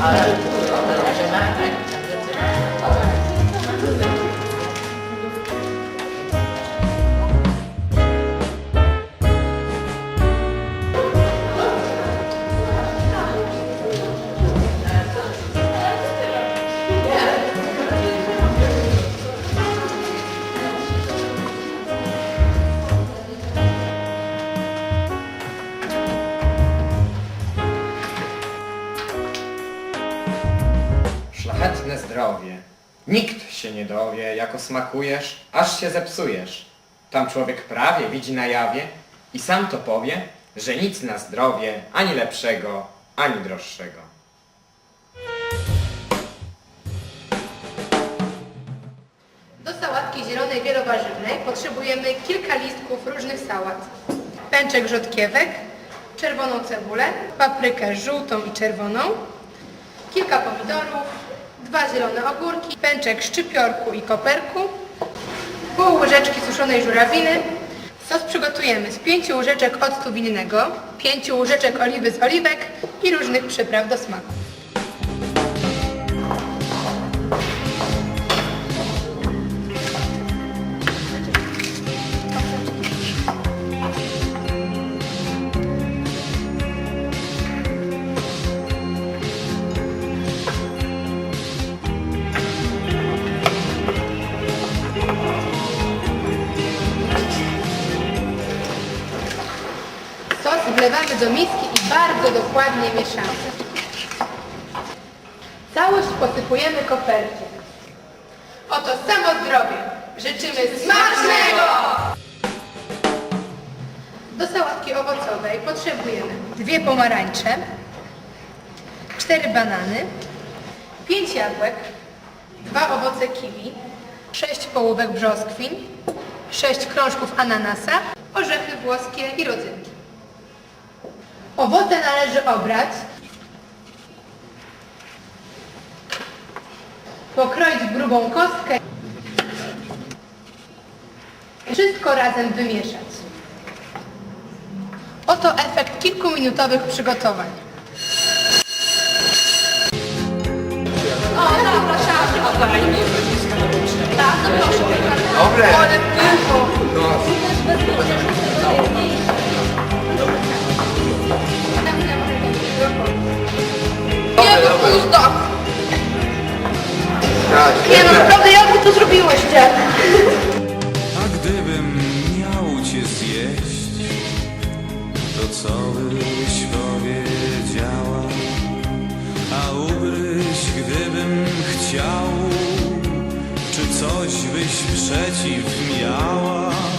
好的，老 itu. Zdrowie. Nikt się nie dowie, jako smakujesz, aż się zepsujesz. Tam człowiek prawie widzi na jawie i sam to powie, że nic na zdrowie ani lepszego, ani droższego. Do sałatki zielonej wielowarzywnej potrzebujemy kilka listków różnych sałat. Pęczek rzodkiewek, czerwoną cebulę, paprykę żółtą i czerwoną, kilka pomidorów, dwa zielone ogórki, pęczek szczypiorku i koperku, pół łyżeczki suszonej żurawiny. Sos przygotujemy z pięciu łyżeczek octu winnego, pięciu łyżeczek oliwy z oliwek i różnych przypraw do smaku. Wlewamy do miski i bardzo dokładnie mieszamy. Całość posypujemy koperkiem. Oto samo zdrowie. Życzymy smacznego! Do sałatki owocowej potrzebujemy dwie pomarańcze, cztery banany, pięć jabłek, dwa owoce kiwi, sześć połówek brzoskwin, sześć krążków ananasa, orzechy włoskie i rodzynki. Owoce należy obrać, pokroić w grubą kostkę i wszystko razem wymieszać. Oto efekt kilkuminutowych przygotowań. O, zapraszam. Tak, to proszę. Dobre. Ale pyszno. Nie, zjeść, to co byś powiedziała? A ugryźć gdybym chciał, czy coś byś przeciw miała?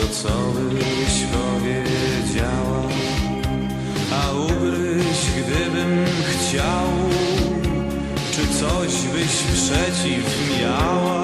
To co byś powiedziała? A ugryźć gdybym chciał, czy coś byś przeciw miała?